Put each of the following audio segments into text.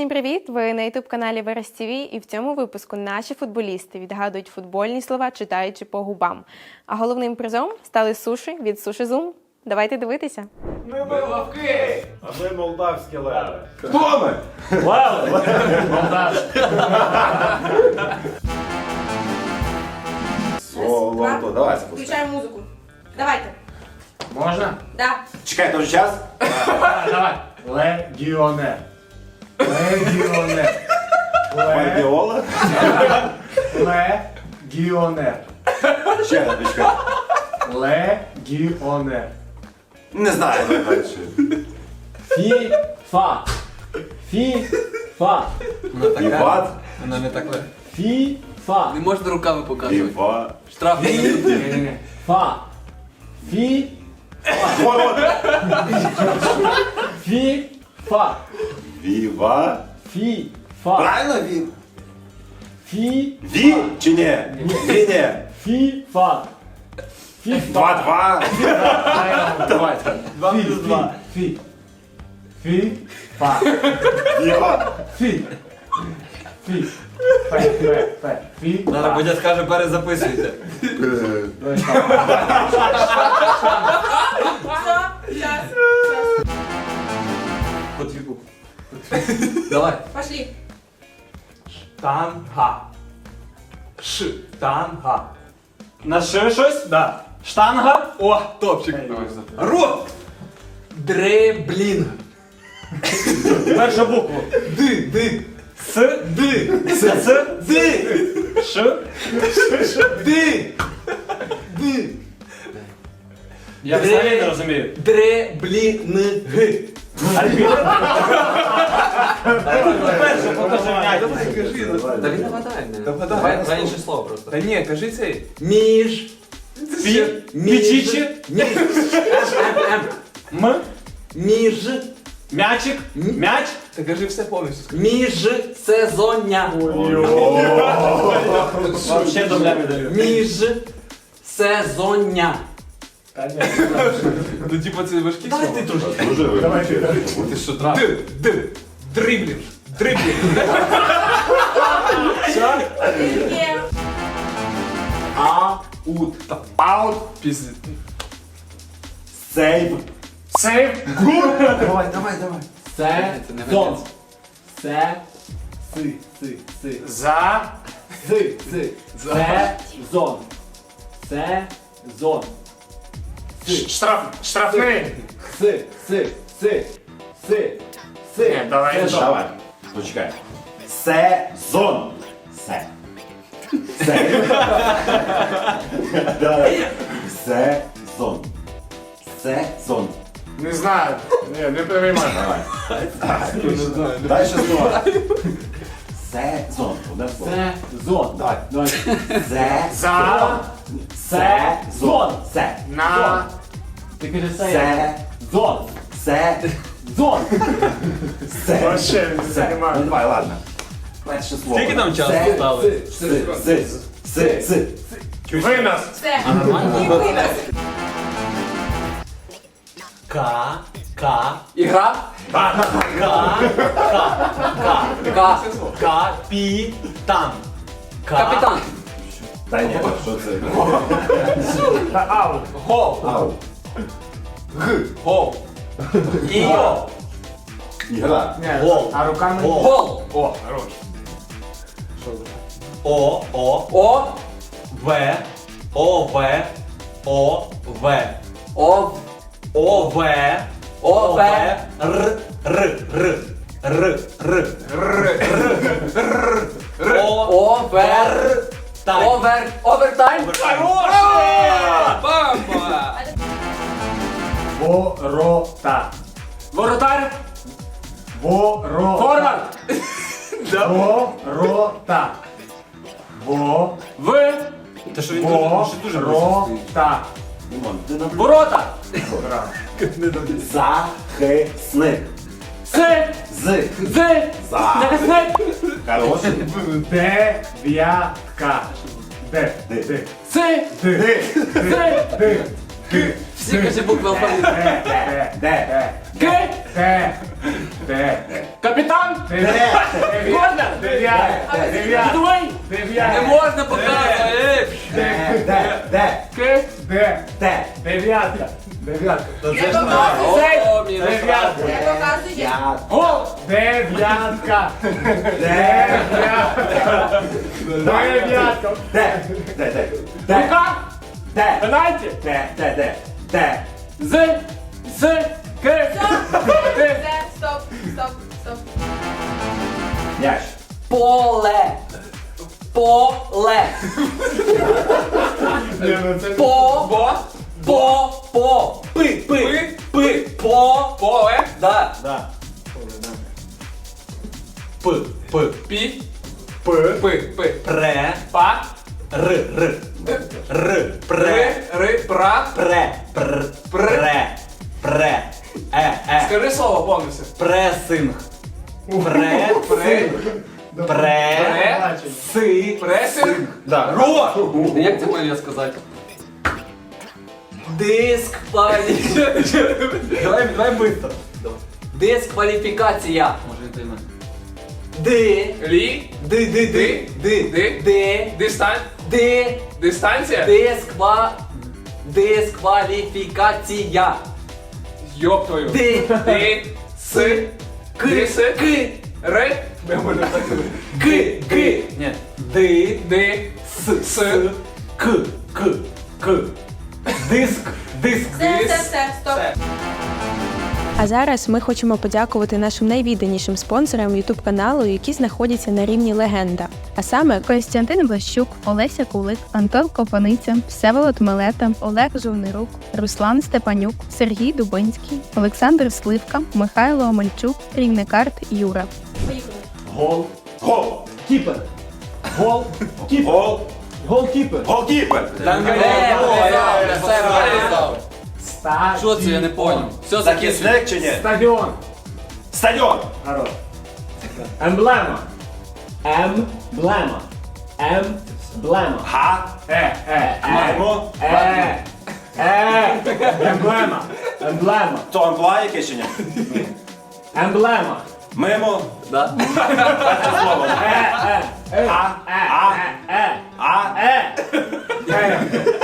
Всім привіт! Ви на youtube каналі Верес ТВ і в цьому випуску наші футболісти відгадують футбольні слова, читаючи по губам. А головним призом стали суші від Суші Зум. Давайте дивитися. Ми вовки! А ми молдавські леви. Хто ми? Леви! Солото, давай. Включаємо музику. Давайте. Можна? Да. Чекай, то час? Давай. Легіонер. Легіонер. Ле- Мандіола? Легіонер. Ще раз, чекай. Легіонер. Не знаю. Фіфа. Фіфа. Вона така. Іват? Вона не так легко. Фіфа. Не можна руками показувати. Іва. Штраф. Ні-ні-ні. Фа. Фі. Фіфа. Віва. Фіфа. Правильно? Ві? Фі. Ві чи ні? Ві ні. Фіфа. Фіфа. Два-два. Давай. Два плюс два. Фі. Фі. Фа. Віва. Фі. Фі. Фе. Фе. Фе. Фі. Зараз Бодя скаже, перезаписуйте. Давай. Давай. Пошли. Штанга. Штанга. На ще щось? Да. Штанга? О, топчик. Рот. Дреблінг. Перша буква. Ди, ди. С. Ди. С. С. Ди. Ш. Ди. Ди. Я взагалі не розумію. Дреблінг. Перше, покажи м'яч. Та він не гадає. не. Давай, давай інше слово просто. Та ні, кажи цей. Між. Пі. Пічічі. Між. М, М. Між. М'ячик. Мяч. Та кажи все повністю. Між сезоння. Вообще доблями даю. Між сезоння. Ну, типа, це важкі слова. Давай ти трошки. Дуже ви. Ти що, трап? Ди, ди, дриблінг, дриблінг. Є. Аут. Аут. Пізні. Сейв. Сейв. Давай, давай, давай. Се. Це не Зон. ведеться. Се. Си. Си. Си. За. Си. Си. Се. Зон. Се. Зон. Штраф. Штрафний. Си. Си. Си. Си. Си. давай, Сезон. Давай. Почекай. Сезон. Се. Се. Давай. Сезон. Сезон. Не знаю. Ні, не переймай. Давай. Дай ще слово. Сезон. Одне слово. Сезон. Давай. Давай. Се. За. Сезон. Се. На. Ти кажи се. Се. Зон. Се. Зон. Се. Вообще понимаю. Ну давай, ладно. Перше слово. Скільки там часу стали? Си. Си. Си. Си. Винос. Все. І винос. Ка. Ка. Ігра. Ка. Ка. Капітан. Ка- Капітан. Та ні, що це? Аут. Гол. Ау. Гол. Іо. Ігра. Гол. А руками. Гол. О, хорош. О. О. О. В. О. В. О. В. О. О. В. О. В. Р. Р. Р. Р. Р. О. Овер. Тайм. Овер. Овертайм. Бамба. Ворота. Воротар. Ворота. Форвард. Ворота. Во. В. Та що він дуже, дуже. Ворота. Ворота. захисник. С. З. З. За. Захисник. Хорош. Дев'ятка. Де. Де. С. Де. Ди. Де. Де. Всі Всі кажі букви алфавіту. Де? Де? К. Де. Де. Капітан. Гордон. Дев'ятка. Дев'ятка. Двой. Не Дев'ятка. можна показувати. ей. Де? Де? Де? К. Де. Де? Дев'ятка. Дев'ятка. Я показую. О, мінус два. Дев'ятка. Я те. З. С. К. Т. Це, стоп, стоп, стоп. М'яч. Поле. Поле. Ну По. Бо. По. По. Пи. Пи. Пи. По. Поле. Да. Да. П. П. Пі. П. Пи. Пи. Пре. Па. Р. Р. Р. Ри. Ри. Пра. Пре. Пр. Пре. Пре. Е. Е. Скажи слово повністю. Пресинг. Пре. Пре. Пре. Пре. Си. Пресинг. Да. Ро. Як це маю сказати? Дисквалі... Давай, давай быстро. Дискваліфікація. Може він пойме. Ди. Лі. Ди, ди, ди, ди, Ди. ди, Дистан. Ди, Дистанція. дисква... Дискваліфікація. Йоп твою. Ди, Ди... С... к, Диси. к, Ри. Не можу так. к, к. Ні. Ди, Ди. с, с, к, к, к. Диск, А зараз ми хочемо подякувати нашим найвідданішим спонсорам youtube каналу, які знаходяться на рівні легенда. А саме Костянтин Блащук, Олеся Кулик, Антон Копаниця, Всеволод Милета, Олег Жовнирук, Руслан Степанюк, Сергій Дубинський, Олександр Сливка, Михайло Омельчук, Рівникарт Юра. Гол. Гол. Кіпер. Гол. Кіпер. Гол. Голкіпер. Голкіпер. Ста. Що це я не поняв? Все Захисник чи ні? Стадіон. Стадіон. Хорош. Емблема. Емблема. Емблема. Га. Е, е, е. Маємо. Е. Е. Емблема. Емблема. То амплуа яке чи ні? Емблема. Мимо. Да? Перше слово. Е, е. Е. А. Е. А. Е. А. Е. Е.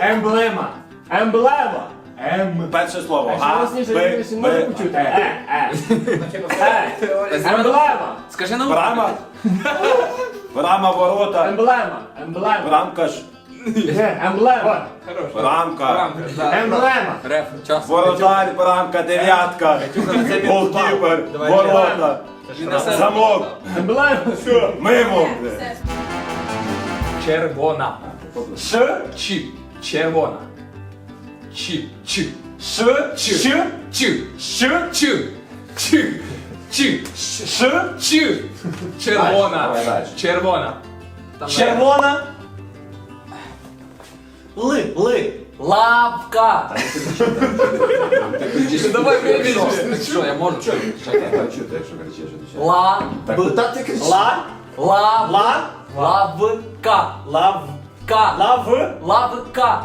Емблема. Емблема. Ем. Перше слово. А. голосніше, Б. Б. Е. Е. Е. Емблема. Скажи на Брама. Брама ворота. Емблема. Емблема. Брамка ж. Емблема. Рамка. Емблема. Реф, час. Воротар, брамка, дев'ятка. Голкіпер. Ворота. Замок. Емблема. Мимо. Червона. Ш. Чи. Червона. Ч, ч. Ш, ч, ч. Ш, ч. Ч. Ч. Ш, ч. Червона. Червона. Червона. Ли, ли. Лапка. Ну, давай вибіжи. Що, я можу? Чекай. Чути, якщо кричиш, то ще. Ла. Так. Ла. Ла. Ла. Лавка. Лав. Лавка. Лавка.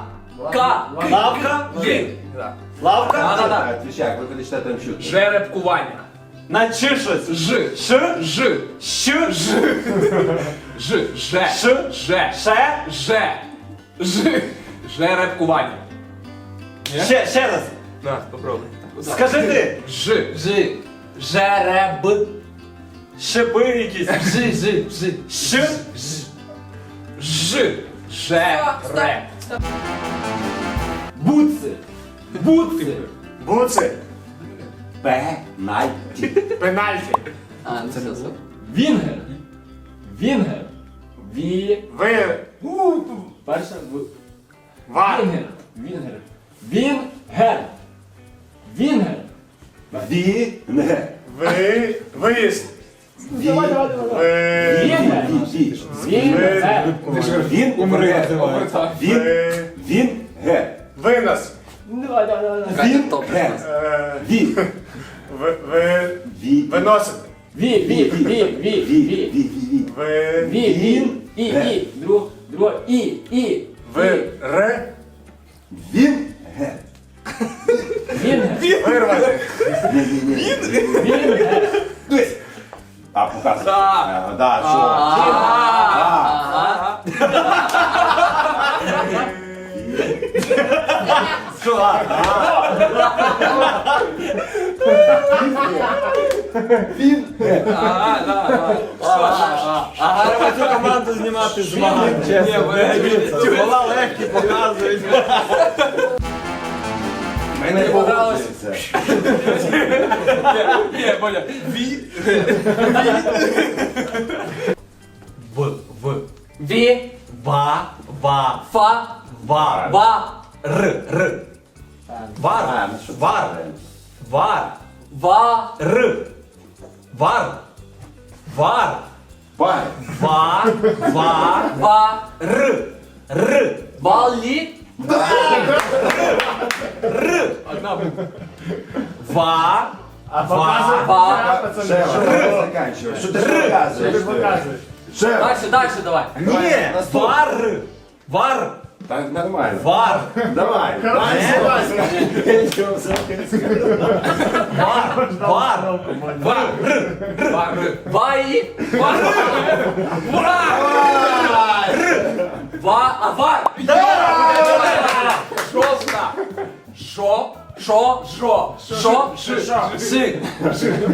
Ка. Лавка. Є. Да. Лавка. Да-да-да. Отвечай, ви будете там чути. Жеребкування. Начишись. Ж. Ш. Ж. Щ. Ж. Ж. Же. Ш. Же. Ше. Же. Ж. Жеребкування. Ще, ще раз. На, попробуй. Скажи ти. Ж. Ж. Жереб. Шиби якісь. Ж. Ж. Ж. Щ. Ж. Стоп, стоп, Жереб. стоп. Буци. Буци. Пенальті. Пенальті. А, це все. все. Вінгер. Вінгер. Ві. Ви. Перше. В. Вінгер. Вінгер. Вінгер. Вінгер. Ві. Не. Ви. Виїзд. Ві. Вінгер. Ві. Вінгер. Він умре. Він. Він. Герц. Е, ві. Ви, ви, Ві. виносите. Ві, ві, ві, ві, ві. Ві. Ви, Ві, він, і, і, друг, друг, і, і. ви, ре, Він. Герц. Він, вирвати. він, Дивись. А, показуй. Е, да. Що? Да. Що? Да. Ага, треба цю команду знімати з вами. Ні, ви- Гола легкі показують. Не погоджується. Ні. В, в. Ві. Ва, ва, Фа. ва, Ва. р, р. Вар, А, ну що? вар, вар, Ва. р. Вар, вар, Пай. ва, ва, Ва. р, р. Валі. Одна буква. Ва, ва, Ва. Ще раз. Заканчуй. Що ти ж показуєш? Показуєш. Ще раз. Дальше, дальше давай. Ні, Наступний. вар, вар, Так, нормально. вар, Давай. Е? Я нічого взагалі не скажу. вар, вар, Ва. Ва. Р. Ваї. Ва. Ва. Авар. Жовта. Жо. Шо. Жо. Жо. Ж. Си.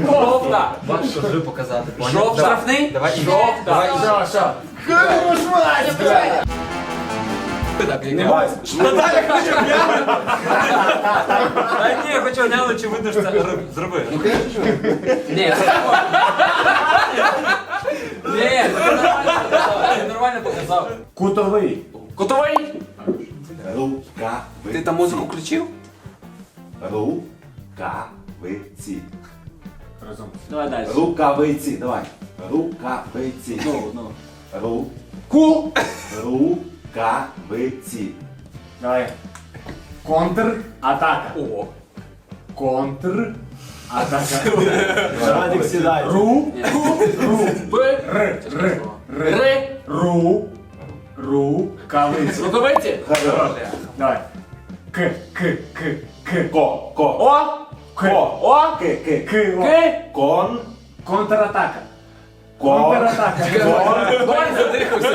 Жовта. Бачиш, що жив показати. поняв? Жовта. Штрафний. Давай, Жовта. давай. Що, що? Так, Не. Наталя хоче глянути. Та ні, я хочу глянути, чи видно, що це зробив. Ні. це- Ні, це нормально показав. Ти нормально показав. Кутовий. Кутовий. Рукавиці. Ти там музику включив? Рукавиці. Разом. Давай далі. Рукавиці. Давай. Рукавиці. Ну, ну. Ру. Ку. Рукавиці. Давай. Контр. Атака. О. Контр. Атака. Радик сідай. Ру. Ру. П. Р. Р. Р. Ри. Ру. Ру. Кавиці. Рукавиці. Хорош. Давай. К. К. К. К. Ко. Ко. О. К. О. Ки. Ки. К. О. Ки. Кон. Контратака. Кон. Контратака.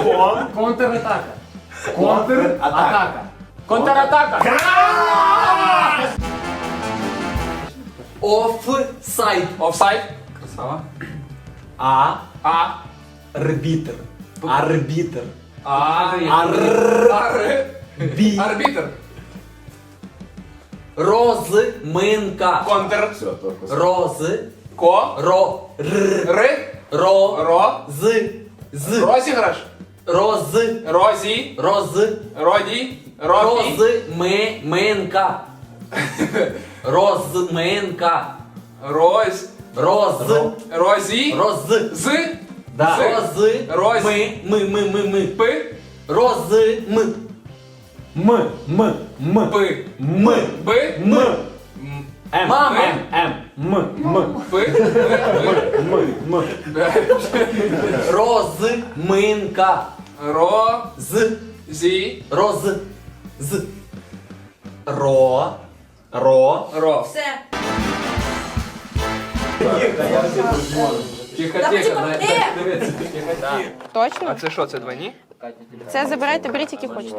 Кон. Контратака. Контратака. Контратака. Офсайд. Офсайд. Красава. А, А. арбітр. Арбітр. А. Ар- Ар. Бі. Арбітр. Розминка. Контр. Роз. Ко. Ро. Р. Ро. Ро. З. З. Розіграш. Роз. Розі. Роз. Роді. Робі. Розминка. Розминка. Роз. Роз. Розі. Роз. З. Да. З. Роз. Роз. Ми. Ми. Ми. Ми. Ми. П. Роз. М. М, м, м. П. М. Б. М. М. Мама. М. М. М. М. П. М. М. Розминка. Ро. З. Зі. Роз. З. Ро. Ро. Ро. Все. Тихо, Та тихо. дай- дай- Дивіться. Точно? А це що, це двойні? Це забирайте, беріть, які хочете.